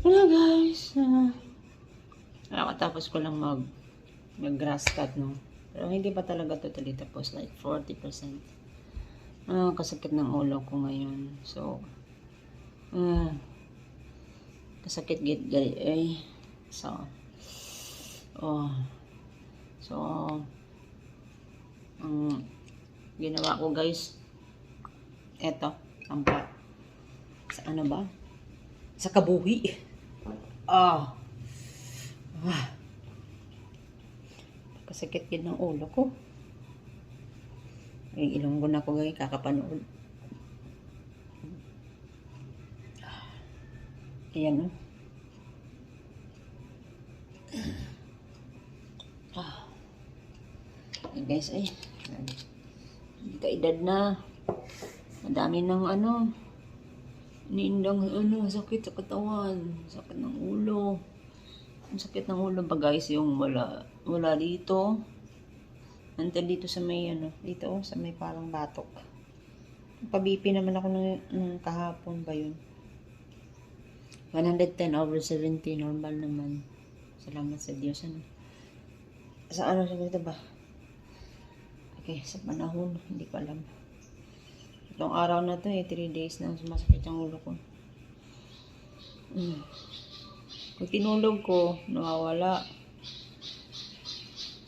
Wala guys. Uh, nakatapos ko lang mag mag grass cut no. Pero hindi pa talaga totally tapos. Like 40%. Ah, kasakit ng ulo ko ngayon. So, ah, kasakit git gali ay. So, oh. So, ang ginawa ko guys, eto, ang sa ano ba? Sa kabuhi. Ah. Ah. Kasakit yun ng ulo ko. Ay, ilonggo na ko guys, kakapanood. Ayan oh. Ah. Ay, guys, ay. Hindi ka edad na. Madami ng ano. Niindang ano, sakit sa katawan. Sakit ng ulo. Ang sakit ng ulo ba guys, yung wala, wala dito. Until dito sa may ano, dito oh, sa may parang batok. Pabipi naman ako ng, ng kahapon ba yun? 110 over 70, normal naman. Salamat sa Diyos. Ano? Sa ano sa ba? Okay, sa panahon, hindi ko alam. Itong araw na to eh, 3 days na sumasakit ang ulo ko. Mm. Pag tinulog ko, nawawala.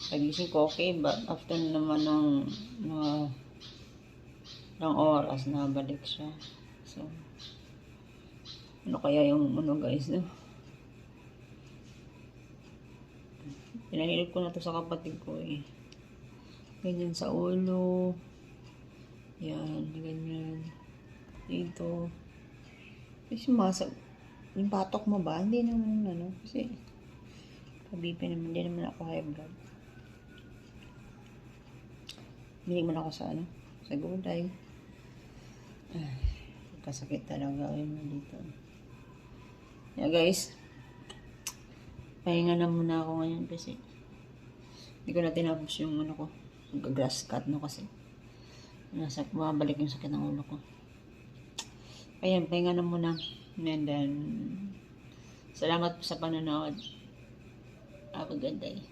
Pagising ko, okay, but after naman ng mga ng oras, nabalik siya. So, ano kaya yung ano guys, no? Pinahilip ko na to sa kapatid ko eh. Ganyan sa ulo. Yan, ganyan. Dito. Kasi masag... Yung patok mo ba? Hindi naman ano. Kasi pabibi naman. Hindi naman ako high blood. Binig man ako sa ano. Sa gulay. Ay, kasakit talaga yun dito. Yeah guys. Pahinga na muna ako ngayon kasi hindi ko na tinapos yung ano ko. Grass cut no kasi. Nasa, bumabalik yung sakit ng ulo ko. Ayan, pahinga na muna. And then, salamat po sa panonood. Have a good day.